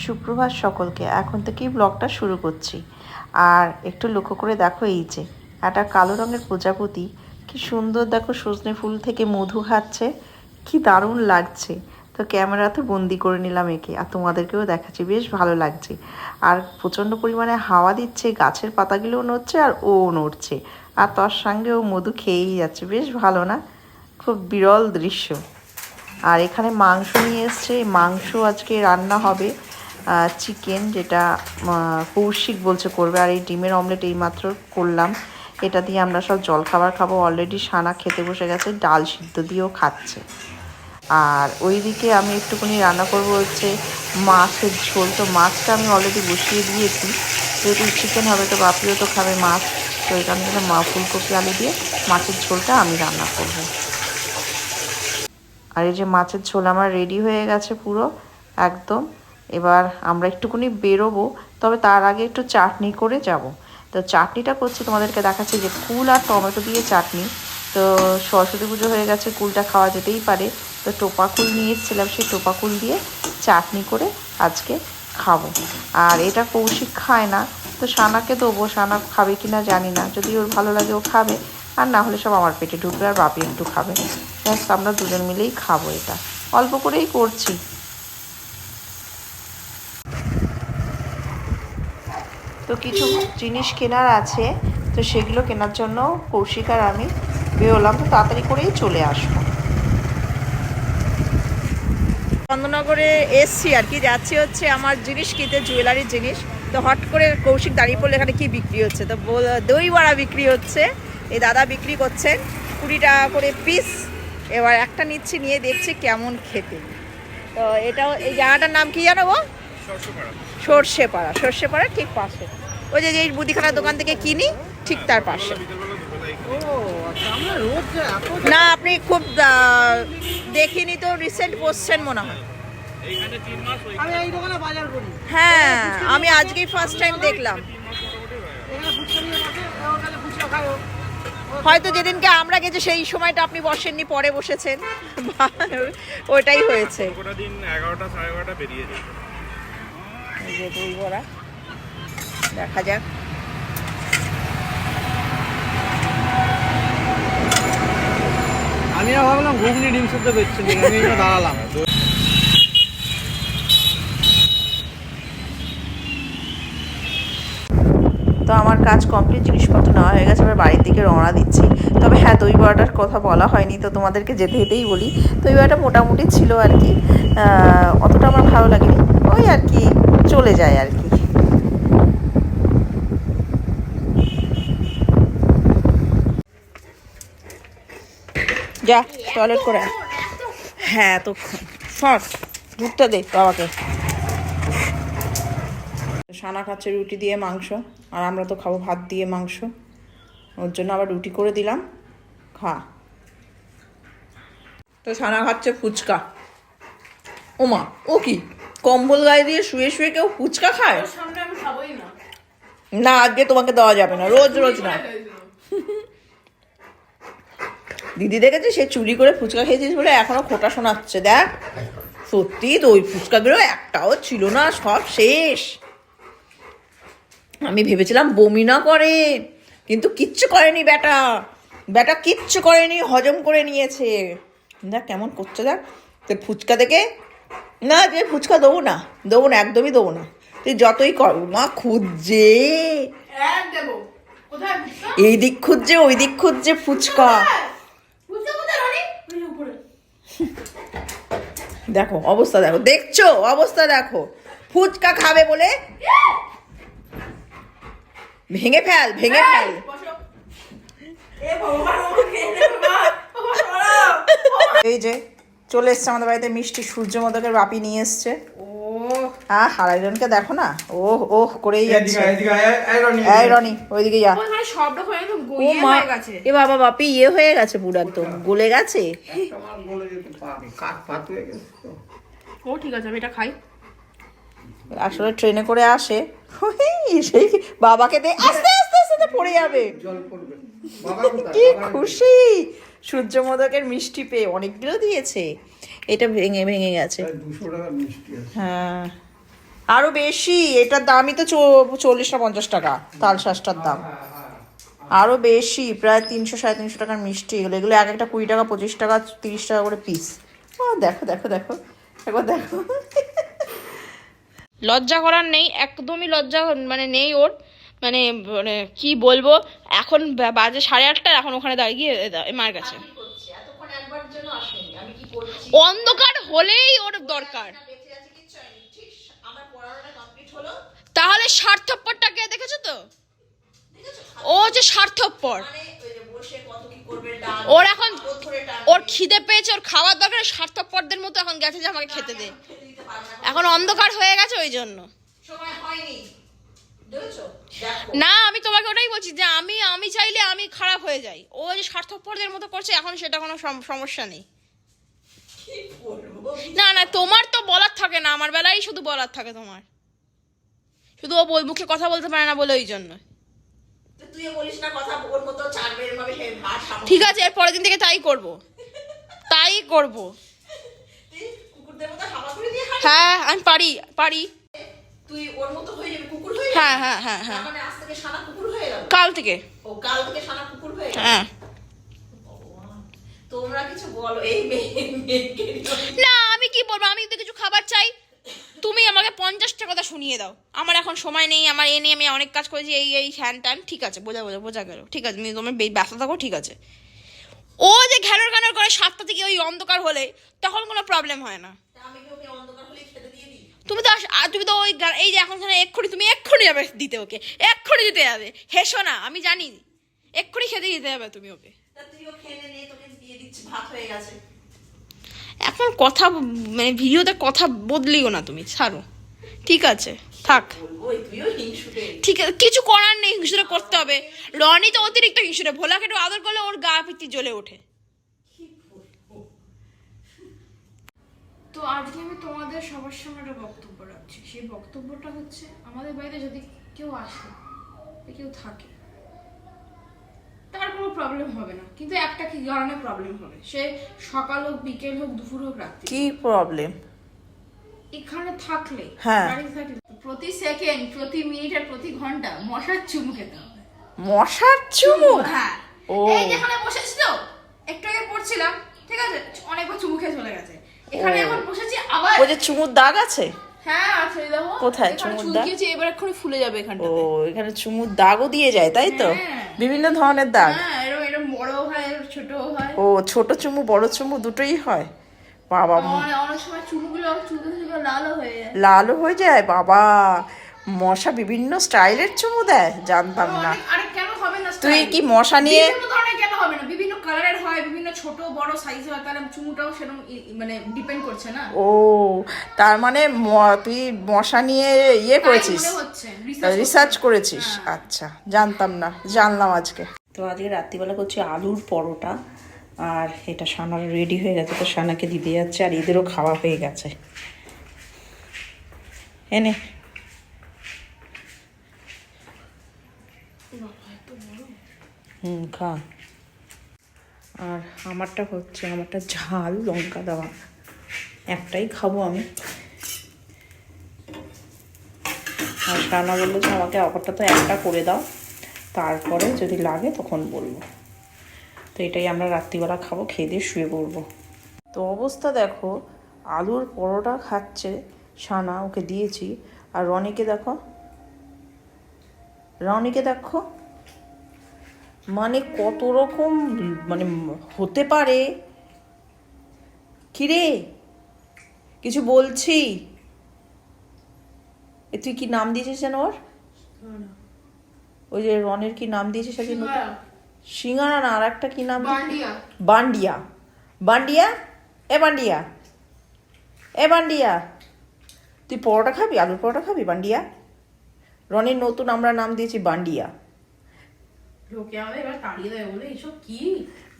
সুপ্রভাত সকলকে, এখন থেকেই ব্লগটা শুরু করছি। আর একটু লক্ষ্য করে দেখো এই যে, একটা কালো রঙের প্রজাপতি, কি সুন্দর দেখো সজনে ফুল থেকে মধু খাচ্ছে কি দারুণ লাগছে। তো ক্যামেরাতে বন্দি করে নিলাম একে, আর তোমাদেরকেও দেখাচ্ছি, বেশ ভালো লাগছে। আর প্রচণ্ড পরিমাণে হাওয়া দিচ্ছে, গাছের পাতাগুলোও নড়ছে আর ও নড়ছে। আর তার সঙ্গে ও মধু খেয়েই যাচ্ছে, বেশ ভালো না? খুব বিরল দৃশ্য। আর এখানে মাংস নিয়ে এসছে, মাংস আজকে রান্না হবে। চিকেন যেটা কৌশিক বলছে করবে, আর এই ডিমের অমলেট এইমাত্র করলাম। এটা দিয়ে আমরা সব জলখাবার খাব। অলরেডি সানা খেতে বসে গেছে, ডাল সিদ্ধ দিয়েও খাচ্ছে। আর ওইদিকে আমি একটুখানি রান্না করব হচ্ছে মাছের ঝোল। তো মাছটা আমি অলরেডি বসিয়ে দিয়েছি। যেহেতু চিকেন হবে, তো বাপিও তো খাবে মাছ। তো এখান থেকে মা ফুলকপি, আলু দিয়ে মাছের ঝোলটা আমি রান্না করব। আর এই যে মাছের ঝোল আমার রেডি হয়ে গেছে পুরো, একদম। এবার আমরা একটুখানি বেরোবো, তবে তার আগে একটু চাটনি করে যাব। তো চাটনিটা করছি, তোমাদেরকে দেখাচ্ছি যে কুল আর টমেটো দিয়ে চাটনি। তো সরস্বতী পুজো হয়ে গেছে, কুলটা খাওয়া যেতেই পারে। তো টোপা কুল নিয়ে এসেছিলাম, সেই টোপা কুল দিয়ে চাটনি করে আজকে খাব। আর এটা কৌশিক খায় না, তো সানাকে দেবো, সানা খাবে কি না জানি না। যদি ওর ভালো লাগে ও খাবে, আর না হলে সব আমার পেটে ঢুকবে আর বাপি একটু খাবে। আমরা দুজন মিলেই খাব এটা। অল্প করেই করছি। তো কিছু জিনিস কেনার আছে তো সেগুলো কেনার জন্য কৌশিক আর আমি বেরোলাম তো তাড়াতাড়ি করেই চলে আসব। চন্দননগরে এসছি আর কি যাচ্ছি হচ্ছে আমার জিনিস কিনতে জুয়েলারির জিনিস। তো হট করে কৌশিক দাঁড়িয়ে পড়লে এখানে কি বিক্রি হচ্ছে? তো দই বড়া বিক্রি হচ্ছে এই দাদা বিক্রি করছেন কুড়ি টাকা করে পিস এবার একটা নিচ্ছি নিয়ে দেখছি কেমন খেতে। তো এটাও এই জায়গাটার নাম কি জানো গো? সর্ষেপাড়া সর্ষেপাড়া ঠিক পাশে। ওই যে এই মুদিখানার দোকান থেকে কিনি ঠিক তার পাশে। না আপনি খুব দেখিনি তো রিসেন্ট বসছেন মনে হয়। আমি এই দোকানে বাজার করি। হ্যাঁ আমি আজকেই ফার্স্ট টাইম দেখলাম। হয়তো যেদিনকে আমরা গেছি সেই সময়টা আপনি বসেননি পরে বসেছেন। ওইটাই হয়েছে। এগারোটা সাড়ে এগারোটা বেরিয়ে যায়। এই দই বড়া। দেখা যাক। আমিও ভাবলাম ঘুগনি ডিম শুদ্ধ বেচছে আমি দাঁড়ালাম। তো আমার কাজ কমপ্লিট জিনিসপত্র নেওয়া হয়ে গেছে এবার বাড়ির দিকে রওনা দিচ্ছি। তবে হ্যাঁ দই বড়াটার কথা বলা হয়নি তো তোমাদেরকে যেতে যেতেই বলি। দই বড়াটা মোটামুটি ছিল আর কি অতটা আমার ভালো লাগেনি। ওই আর কি চলে যায় আর কি। যা টয়লেট করে হ্যাঁ তো সর দুধটা দে বাবাকে। সানা খাচ্ছে রুটি দিয়ে মাংস আর আমরা তো খাব ভাত দিয়ে মাংস। ওর জন্য আবার রুটি করে দিলাম খা। তো সানা খাচ্ছে ফুচকা। ওমা ও কি? কম্বল গায়ে দিয়ে শুয়ে শুয়ে কেউ ফুচকা খায়? না আজকে তোমাকে দেওয়া যাবে না রোজ রোজ না। দিদি দেখেছে সে চুরি করে ফুচকা খেয়েছিস বলে এখনও খোটা শোনাচ্ছে দেখ। সত্যি দই ফুচকাগুলো একটাও ছিল না সব শেষ। আমি ভেবেছিলাম বমি না করে কিন্তু কিচ্ছু করেনি বেটা বেটা কিচ্ছু করেনি হজম করে নিয়েছে। দেখ কেমন করছে দেখ। তুই ফুচকা থেকে না যে ফুচকা দেবো না দেবো না একদমই দেবো না। তুই যতই কর মা খুঁজছে। এই দিক খুঁজছে ওই দিক খুঁজছে ফুচকা। দেখো অবস্থা দেখো দেখছ? অবস্থা দেখো। ফুচকা খাবে বলে ভেঙে ফেল ভেঙে ফেল। এই যে চলে এসছে আমাদের বাড়িতে মিষ্টি সূর্য মোদকের বাপি নিয়ে এসছে। আহ আরেকজনকে দেখো না। ও ওহ করেই যাচ্ছে। এই রনি ওইদিকে যা। ও মা এ বাবা বাপি ইয়ে হয়ে গেছে পুরো একদম। গলে গেছে? ও ঠিক আছে আমি এটা খাই। আসলে ট্রেনে করে আসে। সেই বাবাকে দে আস্তে আস্তে আস্তে পড়ে যাবে। কি খুশি। সূর্য মোদকের মিষ্টি পেয়ে অনেকগুলো দিয়েছে। এটা ভেঙে ভেঙে গেছে। হ্যাঁ। আরও বেশি এটার দামই তো চো- চল্লিশ না পঞ্চাশ টাকা তাল শাঁসটার দাম। আরও বেশি প্রায় তিনশো সাড়ে তিনশো টাকার মিষ্টি এগুলো। এগুলো এক একটা কুড়ি টাকা পঁচিশ টাকা তিরিশ টাকা করে পিস ও দেখো দেখো দেখো একবার দেখো। লজ্জা করার নেই একদমই লজ্জা মানে নেই ওর। মানে মানে কি বলব এখন বাজে সাড়ে আটটা এখন ওখানে দাঁড়িয়ে মার কাছে। অন্ধকার হলেই ওর দরকার। তাহলে স্বার্থপরটাকে দেখেছ তো? ও যে স্বার্থপর। ওর এখন ওর খিদে পেয়েছে ওর খাওয়ার দরকার স্বার্থপরদের মতো এখন গেছে যে আমাকে খেতে দে। এখন অন্ধকার হয়ে গেছে ওই জন্য। না আমি তোমাকে ওটাই বলছি যে আমি আমি চাইলে আমি খারাপ হয়ে যাই। ও যে স্বার্থপরদের মতো করছে এখন সেটা কোনো সম- সমস্যা নেই। না না তোমার তো বলার থাকে না আমার বেলায় শুধু বলার থাকে তোমার। শুধু ও বল- মুখে কথা বলতে পারে না বলে ওই জন্য। ঠিক আছে এর পরের দিন থেকে তাই করব। তাই করব? হ্যাঁ আমি পারি পারি। তুই ওর মতো হয়ে যাবি কুকুর হয়ে হ্যাঁ হ্যাঁ হ্যাঁ হ্যাঁ। মানে আজ থেকে সানা কুকুর হয়ে গেল? কাল থেকে। ও কাল থেকে সানা কুকুর হয়ে গেল? হ্যাঁ। তোমরা কিছু বলো এই মেয়ে না আমি কি বলব? আমি তো কিছু খাবার চাই। তুমি আমাকে পঞ্চাশটা কথা শুনিয়ে দাও। আমার এখন সময় নেই আমার এ নিয়ে আমি অনেক কাজ করেছি এই এই হ্যান ত্যান ঠিক আছে বোঝা বোঝা বোঝা গেল ঠিক আছে তুমি ব্যস্ত থাকো ঠিক আছে। ও যে ঘ্যানোর ঘ্যানোর করে সাতটা থেকে ওই অন্ধকার হলে তখন কোনো প্রবলেম হয় না। তুমি তো তুমি তো ওই এই যে এখন এক্ষুনি তুমি এক্ষুনি যাবে দিতে ওকে এক্ষুনি দিতে যাবে হেসো না আমি জানি। এক্ষুনি খেতে দিতে যাবে তুমি ওকে। খেয়ে নে তোকে দিয়ে দিচ্ছি ভাত হয়ে গেছে। এখন কথা মানে ভিডিওতে কথা বদলিও না তুমি ছাড়ো। ঠিক আছে থাক। ওই তুইও ঠিক আছে কিছু করার নেই হিংসুরে করতে হবে। রনি তো অতিরিক্ত হিংসুরে ভোলাকে একটু আদর করলে ওর গা পিত্তি জ্বলে ওঠে। তো আজকে আমি তোমাদের সবার সামনে একটা বক্তব্য রাখছি। সেই বক্তব্যটা হচ্ছে আমাদের বাড়িতে যদি কেউ আসে কেউ থাকে প্রবলেম হবে না। কিন্তু একটা কি কারণে প্রবলেম হবে। সে সকাল হোক বিকেল হোক দুপুর হোক রাত্রি। কি প্রবলেম এখানে থাকলে হ্যাঁ। প্রতি সেকেন্ড প্রতি মিনিট আর প্রতি ঘণ্টা মশার চুমু খেতে হবে। মশার চুমু? হ্যাঁ। ও। এই যেখানে বসেছি তো একটু আগে পড়ছিলাম ঠিক আছে? অনেকবার চুমু খেয়ে চলে গেছে। এখানে এখন বসেছি আবার ওই যে চুমুর দাগ আছে? হ্যাঁ আছে দেখো। কোথায় এখানে চুমুর দাগ? চুলকিয়েছে এবার এক্ষুনি ফুলে যাবে এখানটা ও এখানে চুমুর দাগও দিয়ে যায় তাই তো? হ্যাঁ। বিভিন্ন ধরনের দাগ। হ্যাঁ বড় হয় ছোট হয়। ও ছোট চুমু বড় চুমু দুটোই হয়। বাবা অনেক সময় থেকে লালও হয়ে যায়। লালও হয়ে যায় বাবা। মশা বিভিন্ন স্টাইলের চুমু দেয় জানতাম না। আরে কেন হবে না তুই কি মশা নিয়ে কেন হবে না? বিভিন্ন কালারের হয় বিভিন্ন ছোট বড় সাইজ হয় তাহলে চুমুটাও সেরকম মানে ডিপেন্ড করছে না। ও তার মানে তুই মশা নিয়ে ইয়ে করেছিস? রিসার্চ করেছিস হ্যাঁ। আচ্ছা জানতাম না জানলাম আজকে। তো আজকে রাত্রিবেলা করছি আলুর পরোটা, আর এটা সানার রেডি হয়ে গেছে, তো সানাকে দিতে যাচ্ছে, আর এদেরও খাওয়া হয়ে গেছে। এনে। হুম, খা। আর আমারটা হচ্ছে, আমারটা ঝাল লঙ্কা দেওয়া। একটাই খাব আমি। আর সানা বলল যে, আমাকে অফারটা তো একটা করে দাও। তারপরে যদি লাগে তখন বলব। তো এটাই আমরা রাত্রিবেলা খাব, খেয়ে দিয়ে শুয়ে পড়ব। তো অবস্থা দেখো, আলুর পরোটা খাচ্ছে সানা ওকে দিয়েছি। আর রনিকে দেখো রনিকে দেখো মানে কত রকম মানে হতে পারে। কিরে, কিছু বলছি? তুই কি নাম দিয়েছিস যেন ওর? ওই যে রনের কি নাম দিয়েছিস আজকে নতুন? সিঙ্গারা না আর একটা কি নাম বান্ডিয়া। বান্ডিয়া। এ বান্ডিয়া। এ বান্ডিয়া। তুই পরোটা খাবি? আলুর পরোটা খাবি বান্ডিয়া? রনের নতুন আমরা নাম দিয়েছি বান্ডিয়া।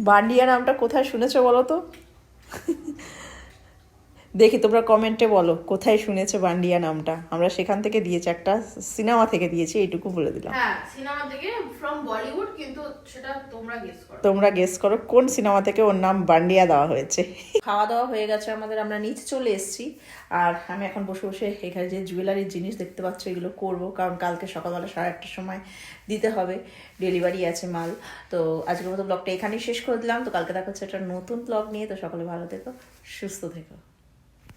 বান্ডিয়া নামটা কোথায় শুনেছো বলো তো? দেখি তোমরা কমেন্টে বলো কোথায় শুনেছো বান্ডিয়া নামটা? আমরা সেখান থেকে দিয়েছি একটা সিনেমা থেকে দিয়েছি এইটুকু বলে দিলাম। হ্যাঁ সিনেমা থেকে ফ্রম বলিউড কিন্তু সেটা তোমরা গেস করো। তোমরা গেস করো কোন সিনেমা থেকে ওর নাম বান্ডিয়া দেওয়া হয়েছে। খাওয়া দাওয়া হয়ে গেছে আমাদের আমরা নিচে চলে এসেছি। আর আমি এখন বসে বসে এখানে যে জুয়েলারির জিনিস দেখতে পাচ্ছ এগুলো করব কারণ কালকে সকালবেলা সাড়ে আটটার সময় দিতে হবে ডেলিভারি আছে মাল। তো আজকের মতো ব্লগটা এখানেই শেষ করে দিলাম। তো কালকে দেখা হচ্ছে একটা নতুন ব্লগ নিয়ে। তো সকলে ভালো থেকো সুস্থ থেকো।